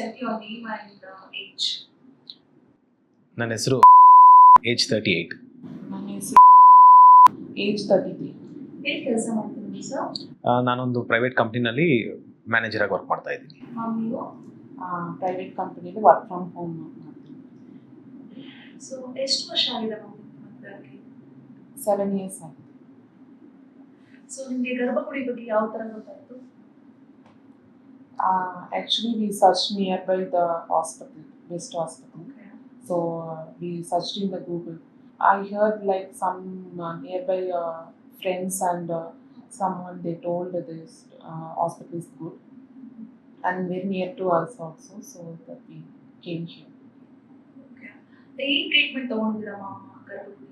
me your name and uh, age. ನನ್ನ ಹೆಸರು age thirty eight ನನ್ನ ಹೆಸರು ಏಜ್ ತರ್ಟಿ ತ್ರೀ ಕೆಲಸ ಮಾಡ್ತೀನಿ ಸರ್ ನಾನೊಂದು ಪ್ರೈವೇಟ್ ಕಂಪ್ನಿನಲ್ಲಿ ಮ್ಯಾನೇಜರಾಗಿ ವರ್ಕ್ ಮಾಡ್ತಾ ಇದ್ದೀನಿ. ಮ್ಯಾಮ್ ನೀವು ಪ್ರೈವೇಟ್ ಕಂಪ್ನಿಲಿ ವರ್ಕ್ ಫ್ರಮ್ ಹೋಮ್ ಸೊ ಎಷ್ಟು ವರ್ಷ ಆಗಿದೆ ಮ್ಯಾಮ್ ಸೆವೆನ್ ಇಯರ್ಸ್ ಆಗಿದೆ. ಸೊ ನಿಮಗೆ ಗರ್ಭಗುಡಿ ಬಗ್ಗೆ ಯಾವ ಥರ ಗೊತ್ತಾಯಿತು? Actually we search near by the hospital best hospital so we search in the Google I heard like some near by friends and some one they told this hospital is good and very near to us also so that we came here okay ಏನು treatment ತೊಗೊಂಡಿದ್ದೀರಾ ma'am ಗರ್ಭಗುಡಿಗೆ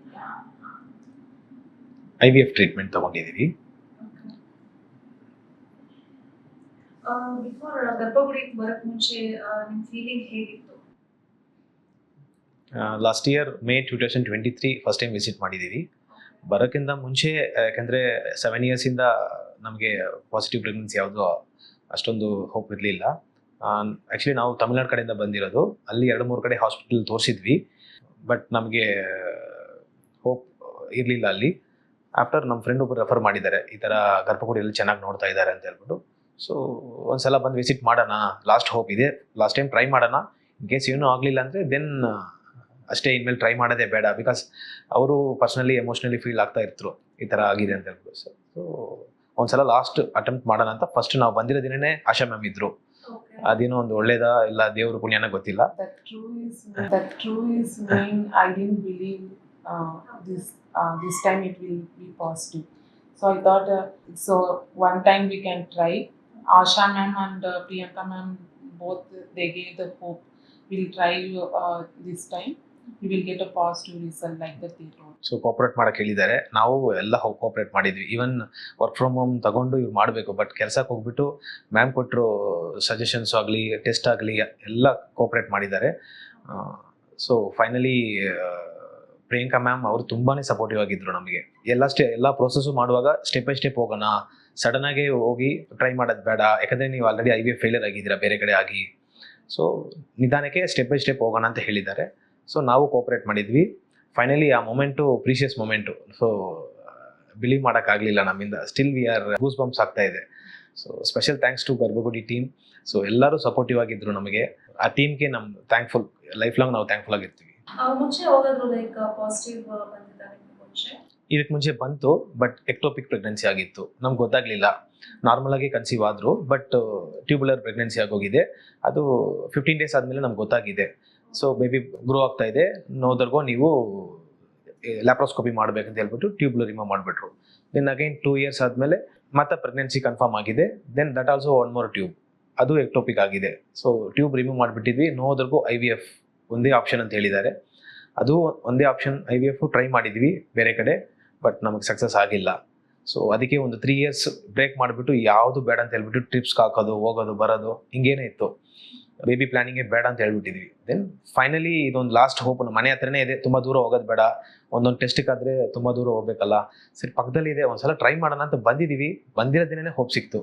I V F treatment ತೊಗೊಂಡಿದ್ದೀವಿ before ಗರ್ಭಗುಡಿಗೆ ಬರಕ್ ಮುಂಚೆ ನಿಮ್ಮ feeling ಹೇಗಿತ್ತು? Last year May two thousand twenty three first time visit ಮಾಡಿದ್ದೀವಿ ಬರೋಕ್ಕಿಂತ ಮುಂಚೆ ಯಾಕಂದರೆ ಸೆವೆನ್ ಇಯರ್ಸಿಂದ ನಮಗೆ ಪಾಸಿಟಿವ್ ಪ್ರೆಗ್ನೆನ್ಸಿ ಯಾವುದು ಅಷ್ಟೊಂದು ಹೋಪ್ ಇರಲಿಲ್ಲ. ಆ್ಯಕ್ಚುಲಿ ನಾವು ತಮಿಳ್ನಾಡು ಕಡೆಯಿಂದ ಬಂದಿರೋದು. ಅಲ್ಲಿ ಎರಡು ಮೂರು ಕಡೆ ಹಾಸ್ಪಿಟಲ್ ತೋರಿಸಿದ್ವಿ. ಬಟ್ ನಮಗೆ ಹೋಪ್ ಇರಲಿಲ್ಲ ಅಲ್ಲಿ. ಆಫ್ಟರ್ ನಮ್ಮ ಫ್ರೆಂಡ್ ಒಬ್ಬರು ರೆಫರ್ ಮಾಡಿದ್ದಾರೆ. ಈ ಥರ ಗರ್ಭಗುಡಿಯಲ್ಲಿ ಚೆನ್ನಾಗಿ ನೋಡ್ತಾ ಇದ್ದಾರೆ ಅಂತ ಹೇಳ್ಬಿಟ್ಟು. ಸೊ ಒಂದ್ಸಲ ಬಂದು ವಿಸಿಟ್ ಮಾಡೋಣ. ಲಾಸ್ಟ್ ಹೋಪ್ ಇದೆ. ಲಾಸ್ಟ್ ಟೈಮ್ ಟ್ರೈ ಮಾಡೋಣ. ಇನ್ ಕೇಸ್ ಏನೂ ಆಗಲಿಲ್ಲ ಅಂದರೆ ದೆನ್ ಅಷ್ಟೇ ಇನ್ಮೇಲೆ ಟ್ರೈ ಮಾಡೋದೇ ಬೇಡ. ಬಿಕಾಸ್ ಅವರು ಪರ್ಸ್ನಲಿ ಎಮೋಷ್ನಲಿ ಫೀಲ್ ಆಗ್ತಾ ಇರ್ತರು. ಈ ಥರ ಆಗಿದೆ ಅಂತ ಹೇಳ್ಬೋದು. ಸರ್ ಸೊ ಒಂದ್ಸಲ ಲಾಸ್ಟ್ ಅಟೆಂಪ್ಟ್ ಮಾಡೋಣ ಅಂತ ಫಸ್ಟ್ ನಾವು ಬಂದಿರೋ ದಿನನೇ ಆಶಾ ಮ್ಯಾಮ್ ಇದ್ರು. ಅದೇನೋ ಒಂದು ಒಳ್ಳೇದ ಇಲ್ಲ ದೇವ್ರ ಪುಣ್ಯನ ಗೊತ್ತಿಲ್ಲ. Uh, uh. So I thought uh, so one time we can try. Asha ma'am and uh, Priyanka ma'am both they gave the hope. We'll try uh, this time. You a positive result like that they told. So cooperate ಮಾಡಕ್ಕೆ ಹೇಳಿದ್ದಾರೆ ನಾವು ಎಲ್ಲ cooperate ಮಾಡಿದ್ವಿ even work from home ತಗೊಂಡು ಇವ್ರು ಮಾಡಬೇಕು but ಕೆಲಸಕ್ಕೆ ಹೋಗ್ಬಿಟ್ಟು ಮ್ಯಾಮ್ ಕೊಟ್ಟರು ಸಜೆಷನ್ಸ್ ಆಗಲಿ ಟೆಸ್ಟ್ ಆಗಲಿ ಎಲ್ಲ ಕೋಪರೇಟ್ ಮಾಡಿದ್ದಾರೆ ಸೊ ಫೈನಲಿ ಪ್ರಿಯಾಂಕಾ ಮ್ಯಾಮ್ ಅವರು ತುಂಬಾ ಸಪೋರ್ಟಿವ್ ಆಗಿದ್ರು ನಮಗೆ ಎಲ್ಲ ಸ್ಟೆ ಎಲ್ಲ ಪ್ರೋಸೆಸ್ಸು ಮಾಡುವಾಗ ಸ್ಟೆಪ್ ಬೈ ಸ್ಟೆಪ್ ಹೋಗೋಣ ಸಡನ್ ಆಗಿ ಹೋಗಿ ಟ್ರೈ ಮಾಡೋದು ಬೇಡ. ಯಾಕಂದರೆ ನೀವು ಆಲ್ರೆಡಿ ಐ ವಿ ಫೇಲಿಯರ್ ಆಗಿದ್ದೀರಾ, ಬೇರೆ ಕಡೆ ಆಗಿ. ಸೊ ನಿಧಾನಕ್ಕೆ ಸ್ಟೆಪ್ ಬೈ ಸ್ಟೆಪ್ ಹೋಗೋಣ ಅಂತ ಹೇಳಿದ್ದಾರೆ. ಸೊ ನಾವು ಕೋಪರೇಟ್ ಮಾಡಿದ್ವಿ. ಫೈನಲಿ ಆ moment precious moment so believe ಮಾಡೋಕ್ಕಾಗಲಿಲ್ಲ ನಮ್ಮಿಂದ. Still we are goose bumps ಆಗ್ತಾ ಇದೆ. So special thanks to Garbhagudi team so ಎಲ್ಲರೂ ಸಪೋರ್ಟಿವ್ ಆಗಿದ್ರು ನಮಗೆ. ಆ ಟೀಮ್ಗೆ ನಮ್ಮ ಥ್ಯಾಂಕ್ಫುಲ್ ಲೈಫ್ ಲಾಂಗ್ ನಾವು ಥ್ಯಾಂಕ್ಫುಲ್ ಆಗಿರ್ತೀವಿ. ಮುಂಚೆ ಹೋಗೋದು ಲೈಕ್ ಪಾಸಿಟಿವ್ ಬಂದಿದ್ದಾರೆ ಮುಂಚೆ? ಇದಕ್ಕೆ ಮುಂಚೆ ಬಂತು ಬಟ್ ಎಕ್ಟೋಪಿಕ್ ಪ್ರೆಗ್ನೆನ್ಸಿ ಆಗಿತ್ತು. ನಮ್ಗೆ ಗೊತ್ತಾಗ್ಲಿಲ್ಲ. ನಾರ್ಮಲ್ ಆಗಿ ಕನ್ಸೀವ್ ಆದ್ರು ಬಟ್ ಟ್ಯೂಬುಲರ್ ಪ್ರೆಗ್ನೆನ್ಸಿ ಆಗೋಗಿದೆ. ಅದು ಫಿಫ್ಟೀನ್ ಡೇಸ್ ಆದಮೇಲೆ ನಮ್ಗೆ ಗೊತ್ತಾಗಿದೆ. ಸೊ ಬೇಬಿ ಗ್ರೋ ಆಗ್ತಾ ಇದೆ. ನೋದರ್ಗೋ ನೀವು ಲ್ಯಾಪ್ರೋಸ್ಕೋಪಿ ಮಾಡ್ಬೇಕಂತ ಹೇಳ್ಬಿಟ್ಟು ಟ್ಯೂಬ್ಲರ್ ರಿಮೂವ್ ಮಾಡಿಬಿಟ್ರು. ದೆನ್ ಅಗೈನ್ ಟೂ ಇಯರ್ಸ್ ಆದಮೇಲೆ ಮತ್ತೆ ಪ್ರೆಗ್ನೆನ್ಸಿ ಕನ್ಫರ್ಮ್ ಆಗಿದೆ. Then that also one more tube ಅದು ಎಕ್ಟೋಪಿಕ್ ಆಗಿದೆ. ಸೊ ಟ್ಯೂಬ್ ರಿಮೂವ್ ಮಾಡಿಬಿಟ್ಟಿದ್ವಿ. ನೋದರ್ಗೂ ಐ ವಿ ಎಫ್ ಒಂದೇ ಆಪ್ಷನ್ ಅಂತ ಹೇಳಿದ್ದಾರೆ. ಅದು ಒಂದೇ option I V F try ಮಾಡಿದ್ವಿ ಬೇರೆ ಕಡೆ. ಬಟ್ ನಮಗೆ ಸಕ್ಸಸ್ ಆಗಿಲ್ಲ. ಸೊ ಅದಕ್ಕೆ ಒಂದು ತ್ರೀ ಇಯರ್ಸ್ ಬ್ರೇಕ್ ಮಾಡಿಬಿಟ್ಟು ಯಾವುದು ಬೇಡ ಅಂತ ಹೇಳ್ಬಿಟ್ಟು ಟ್ರಿಪ್ಸ್ಗೆ ಹಾಕೋದು, ಹೋಗೋದು, ಬರೋದು ಹಿಂಗೇನೇ ಇತ್ತು. ಬೇಬಿ ಪ್ಲಾನಿಂಗೇ ಬೇಡ ಅಂತ ಹೇಳ್ಬಿಟ್ಟಿದ್ವಿ. ದೆನ್ ಫೈನಲಿ ಇದೊಂದು ಲಾಸ್ಟ್ ಹೋಪ್ ಮನೆ ಹತ್ರನೇ ಇದೆ. ತುಂಬ ದೂರ ಹೋಗೋದು ಬೇಡ. ಒಂದೊಂದು ಟೆಸ್ಟಿಗಾದರೆ ತುಂಬ ದೂರ ಹೋಗ್ಬೇಕಲ್ಲ. ಸರಿ, ಪಕ್ಕದಲ್ಲಿ ಇದೆ. ಒಂದ್ಸಲ ಟ್ರೈ ಮಾಡೋಣ ಅಂತ ಬಂದಿದ್ದೀವಿ ಬಂದಿರೋ ದಿನನೇ ಹೋಪ್ ಸಿಕ್ತು.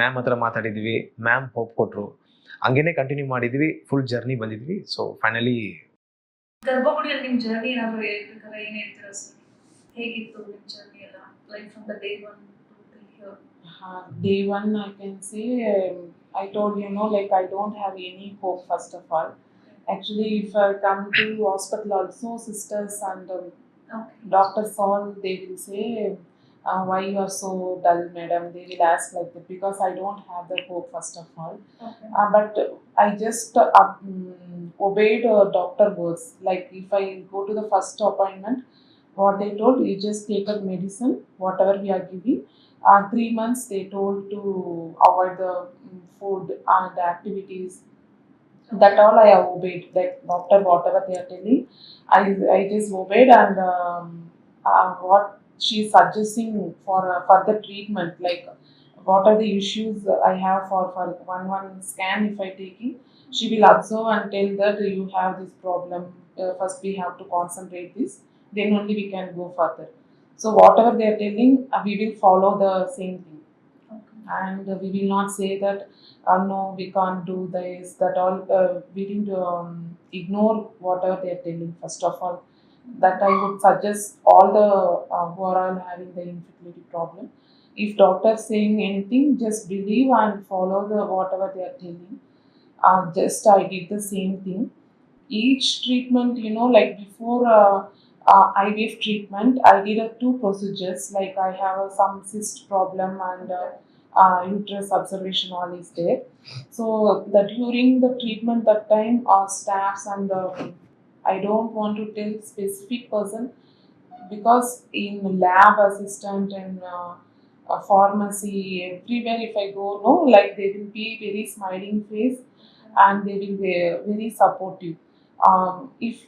ಮ್ಯಾಮ್ ಹತ್ರ ಮಾತಾಡಿದ್ವಿ. ಮ್ಯಾಮ್ ಹೋಪ್ ಕೊಟ್ಟರು ಹಂಗೇನೆ ಕಂಟಿನ್ಯೂ ಮಾಡಿದ್ವಿ. ಫುಲ್ ಜರ್ನಿ ಬಂದಿದ್ವಿ. ಸೊ ಫೈನಲಿ ಗರ್ಭಗುಡಿಯಲ್ಲಿ ನಿಮ್ಮ ಜರ್ನಿ ಏನಾದರೂ ಏನ್ ಹೇಳ್ತೀರಾ ಸರ್ ಹೇಗಿತ್ತು ನಿಮ್ಮ ಜರ್ನಿ ಎಲ್ಲ like from the day one to till here Uh, day one, I can say, um, I told you know, like I don't have any hope first of all. Actually, if I come to hospital also, sisters and um, okay doctors all, they will say, uh, why you are so dull, madam? They will ask like that because I don't have the hope first of all. Okay Uh, but I just uh, um, obeyed uh, doctor words. Like if I go to the first appointment, what they told, you just take a medicine, whatever we are giving. Uh, three months they told to avoid the mm, food and the activities. That all I have obeyed. Like doctor, whatever they are telling, I I just obeyed and um, uh, what she is suggesting for uh, further treatment, like what are the issues I have for, for one one scan if I taking, she will observe and tell that you have this problem. Uh, first we have to concentrate this, then only we can go further. So whatever they are telling, uh, we will follow the same thing. Okay and we will not say that uh, no we can't do this that all uh, we need to um, ignore whatever they are telling first of all. That i would suggest all the uh, who are all having the infertility problem. If doctor saying anything just believe and follow the whatever they are telling. Uh, just i did the same thing. Each treatment you know like before uh, uh, IVF treatment, I did two procedures. Like I have some cyst problem and uh, uh, uterus observation all is there. So the during the treatment that time, our staffs and uh, I don't want to tell specific person because in lab assistant and uh, pharmacy everywhere if I go, no, like they will be very smiling face and they will be very supportive. Um, if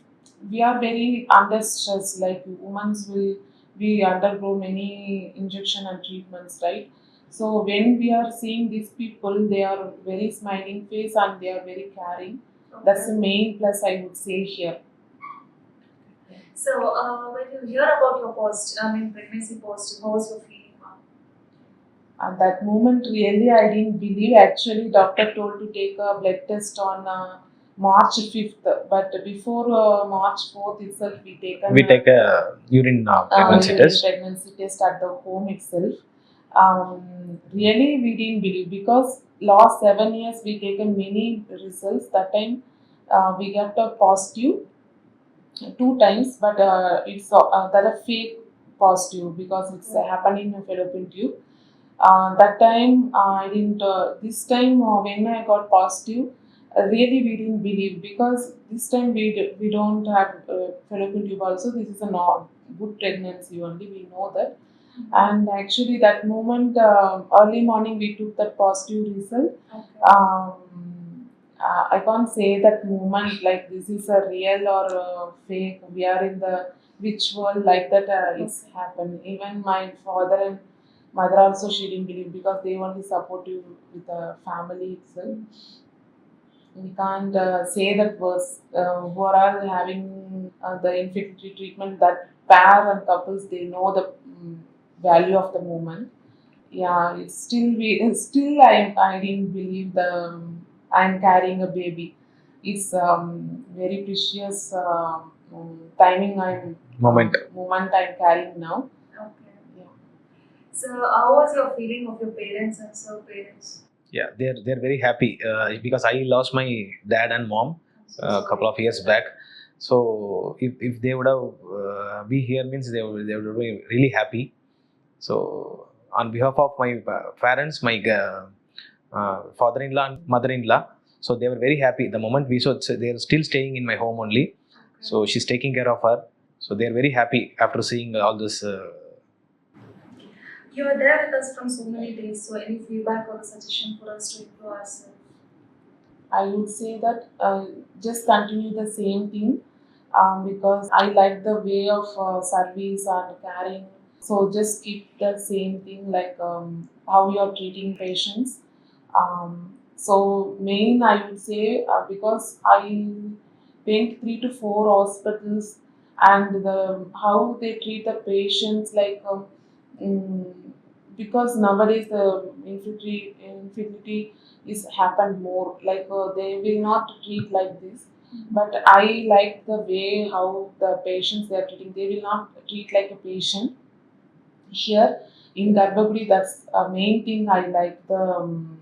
we are very under stress like women will we undergo many injection and treatments right? So when we are seeing these people they are very smiling face and they are very caring. That's the main plus i would say here. So, uh, when you hear about your post, I mean, pregnancy post, how was your feeling? at that moment really i didn't believe. Actually doctor told to take a blood test on uh, march 5th but before uh, march 4th itself we taken We take a urine uh, uh, pregnancy urine test. pregnancy test at the home itself. Um, really, we didn't believe because last seven years we taken many results. That time uh, we got a positive two times, but uh, it's uh, that a fake positive because it's uh, happening in a fallopian tube. Uh, that time uh, I didn't. Uh, this time uh, when I got positive, really we didn't believe because this time we d- we don't have uh, fallopian tube also. This is a non good pregnancy only. We know that. And actually, that moment, uh, early morning, we took that positive result. Okay. Um, uh, I can't say that moment like this is a real or a fake. We are in the which world like that uh, it's happened. Even my father and mother also she didn't believe because they only support you with the family itself. We can't uh, say that was uh, who are all having uh, the infertility treatment that pair and couples they know the mm, value of the moment. Yeah, it's still we still I I didn't believe the um, I'm carrying a baby. It's um, very precious uh, um, timing I'm Moment. moment I'm carrying now. Okay. Yeah. So, how was your feeling of your parents and sir parents? Yeah, they're they're very happy uh, because I lost my dad and mom uh, a couple of years back. So if, if they would have uh, be here means they would they would be really happy. So on behalf of my uh, parents, my uh, uh, father-in-law and mother-in-law, so they were very happy. The moment we saw so they're still staying in my home only. So she's taking care of her. So they're very happy after seeing all this. You are there with us from so many days, so any feedback or suggestion for us to improve ourselves? I would say that uh, just continue the same thing um, because I like the way of uh, service and caring. So just keep the same thing like um, how you are treating patients. Um, so main I would say uh, because I went three to four hospitals and the how they treat the patients like um, mm, because nowadays the infertility infertility is happened more. Like uh, they will not treat like this. But i like the way how the patients they are treating. They will not treat like a patient. Here in garbhagudi that's a main thing i like the um,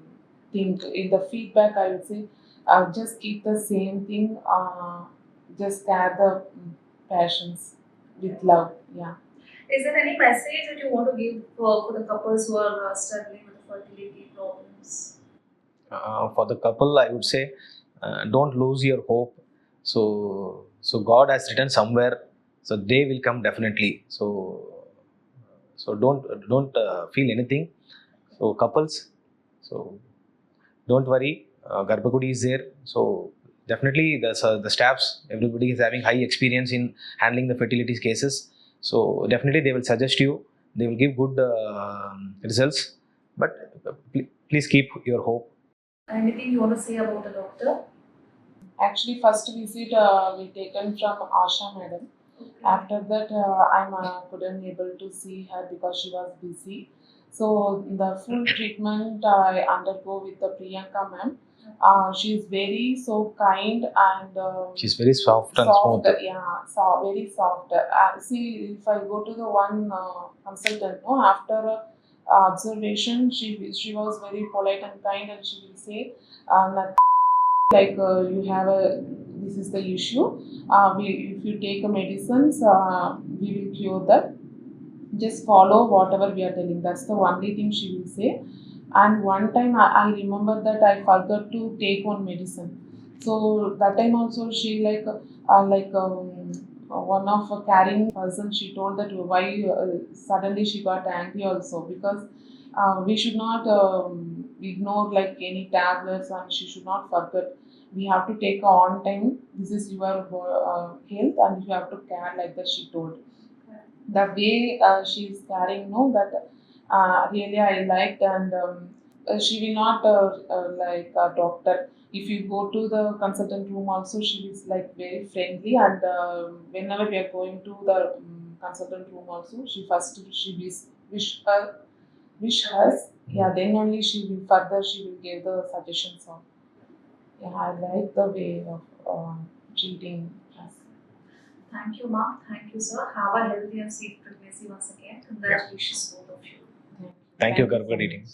thing. In the feedback i would say uh, just keep the same thing uh, just care the mm, patients with love. Yeah Is there any message that you want to give for, for the couples who are uh, struggling with fertility problems? uh, for the couple i would say uh, don't lose your hope. So so god has written somewhere so they will come definitely. So so don't don't uh, feel anything. So couples so don't worry uh, garbhagudi is there. So definitely the, so the staffs everybody is having high experience in handling the fertility cases so definitely they will suggest you they will give good uh, results but pl- please keep your hope Anything you want to say about the doctor? actually first visit uh, we taken from asha madam Okay. After that, uh, I'm uh, couldn't able to see her because she was busy. So the full treatment I undergo with the Priyanka ma'am. Uh, she's very so kind and uh, she's very soft and soft, smooth. Yeah, so very soft. Uh, see, if I go to the one uh, consultant, no, after uh, observation, she she was very polite and kind, and she will say, uh, like you have a this is the issue. we, if you take a medicines, we will cure that. Just follow whatever we are telling. That's the only thing she will say. And one time I, I remember that I forgot to take one medicine. So that time also she like uh, like um, one of a caring person she told that why uh, suddenly she got angry also because uh, we should not um, ignore like any tablets and she should not forget. We have to take on time. This is your uh, health and you have to care like that she told. The way uh, she is carrying no that uh, really i liked and um, uh, she will not uh, uh, like a doctor if you go to the consultant room also she is like very friendly and uh, whenever we are going to the um, consultant room also she first she wish wish her wish us yeah then only she will further she will give the suggestions on yeah i like the way of uh, treating us Thank you, ma'am. Thank you, sir. Have a healthy and safe pregnancy once again. Congratulations, both of you. Thank, you. you, Garba eating.